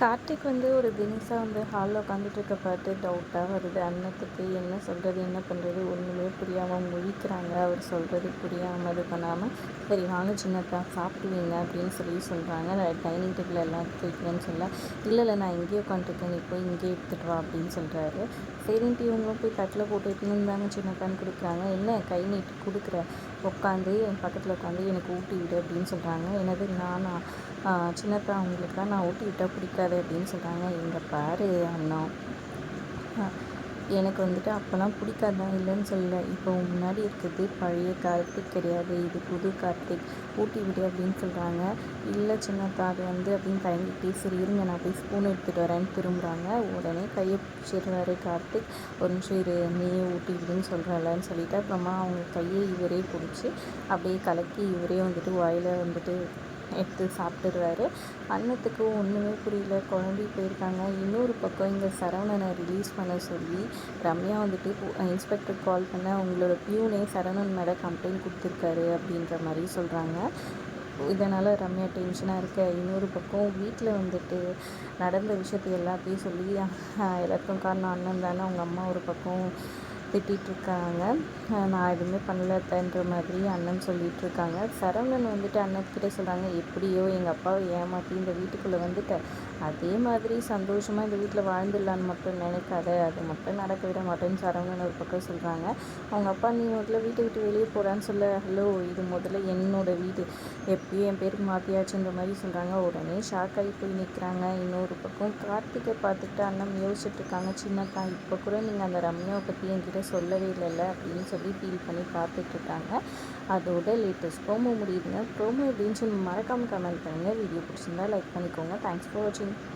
கார்த்திக் வந்து ஒரு தினிஷா வந்து ஹாலில் உட்காந்துட்டு இருக்க பார்த்து டவுட்டாக வருது. அன்னத்துக்கு என்ன சொல்கிறது என்ன பண்ணுறது ஒன்றுமே புரியாமல் முழிக்கிறாங்க. அவர் சொல்கிறது புரியாமல் இது பண்ணாமல் சரி வாங்க சின்னப்பா சாப்பிடுவீங்க அப்படின்னு சொல்லி சொல்கிறாங்க டைனிங் டேபிள் எல்லாம் எடுத்து சொல்ல இல்லை இல்லை நான் இங்கேயே உட்காந்துருக்கேன் நீ போய் இங்கேயே எடுத்துகிட்டு வா அப்படின்னு சொல்கிறாரு சரின்ட்டு இவங்களும் போய் தட்டில் போட்டு எடுத்துன்னு தாங்க சின்னத்தான்னு கொடுக்குறாங்க. என்ன கை நீட்டு கொடுக்குற? உட்காந்து என் பக்கத்தில் உட்காந்து எனக்கு ஊட்டி விடு அப்படின்னு சொல்கிறாங்க எனது நானா? சின்னப்பா அவங்களுக்குலாம் நான் ஊட்டி விட்டால் பிடிக்காது? அப்படின்னு சொல்கிறாங்க எங்கள் பாரு அண்ணா. எனக்கு வந்துட்டு அப்போல்லாம் பிடிக்காதான் இல்லைன்னு சொல்லலை. இப்போ முன்னாடி இருக்கிறது பழைய கார்த்திக் கிடையாது. இது புது கார்த்திக் ஊட்டி விடு அப்படின்னு சொல்கிறாங்க இல்லை சின்னத்தா அது வந்து அப்படின்னு தயங்கிட்டே சரி இருங்க நான் போய் ஸ்பூன் எடுத்துகிட்டு வரேன்னு திரும்புகிறாங்க உடனே கையை பிடிச்சிடுறாரு கார்த்திக். ஒரு நிமிஷம் இரு நீயே ஊட்டி விடுன்னு சொல்கிறல்லன்னு சொல்லிட்டு அப்புறமா அவங்க கையை இவரே பிடிச்சி அப்படியே கலக்கி இவரே வந்துட்டு வாயில் வந்துட்டு எடுத்து சாப்பிட்டுருவாரு அன்னத்துக்கு ஒன்றுமே புரியல. குழம்பி போயிருக்காங்க. இன்னொரு பக்கம் இங்கே சரவணனை ரிலீஸ் பண்ண சொல்லி ரம்யா வந்துட்டு இன்ஸ்பெக்டர் கால் பண்ண அவங்களோட பியூனே சரவணன் மேலே கம்ப்ளைண்ட் கொடுத்துருக்காரு அப்படின்ற மாதிரி சொல்கிறாங்க இதனால் ரம்யா டென்ஷனாக இருக்க. இன்னொரு பக்கம் வீட்டில் வந்துட்டு நடந்த விஷயத்தை எல்லாத்தையும் சொல்லி எல்லாத்துக்கும் காரணம் அண்ணன் தானே. அவங்க அம்மா ஒரு பக்கம் திட்டிகிட்ருக்காங்க. நான் எதுவுமே பண்ணலன்ற மாதிரி அண்ணன் சொல்லிகிட்ருக்காங்க. சரவணன் வந்துட்டு அண்ணன்கிட்ட சொல்கிறாங்க எப்படியோ எங்கள் அப்பாவை ஏமாற்றி இந்த வீட்டுக்குள்ளே வந்துட்டேன். அதே மாதிரி சந்தோஷமாக இந்த வீட்டில் வாழ்ந்துடலான்னு மட்டும் நினைக்காத அது மட்டும் நடக்க விட மாட்டேன்னு சரவணன் ஒரு பக்கம் சொல்கிறாங்க. அவங்க அப்பா நீ முதல்ல வீட்டை விட்டு வெளியே போகிறான்னு சொல்ல ஹலோ இது முதல்ல என்னோட வீடு. எப்பயும் என் பேருக்கு மாற்றியாச்சுன்ற மாதிரி சொல்கிறாங்க. உடனே ஷாக் ஆகி போய் நிற்கிறாங்க. இன்னொரு பக்கம் கார்த்திகை பார்த்துட்டு அண்ணன் யோசிச்சுட்டு இருக்காங்க சின்னக்கா இப்போ கூட நீங்கள் அந்த ரம்யாவை பற்றி என்கிட்ட சொல்லவே இல்லைல்ல அப்படின்னு சொல்லி ஃபீல் பண்ணி பார்த்துட்ருக்காங்க. அதோட லேட்டஸ்ட் ப்ரோமோ முடியுதுங்க. ப்ரோமோ அப்படின்னு சொல்லி மறக்காமல் கமெண்ட் பண்ணுங்கள் வீடியோ பிடிச்சிருந்தா லைக் பண்ணிக்கோங்க. தேங்க்ஸ் ஃபார் வாட்சிங்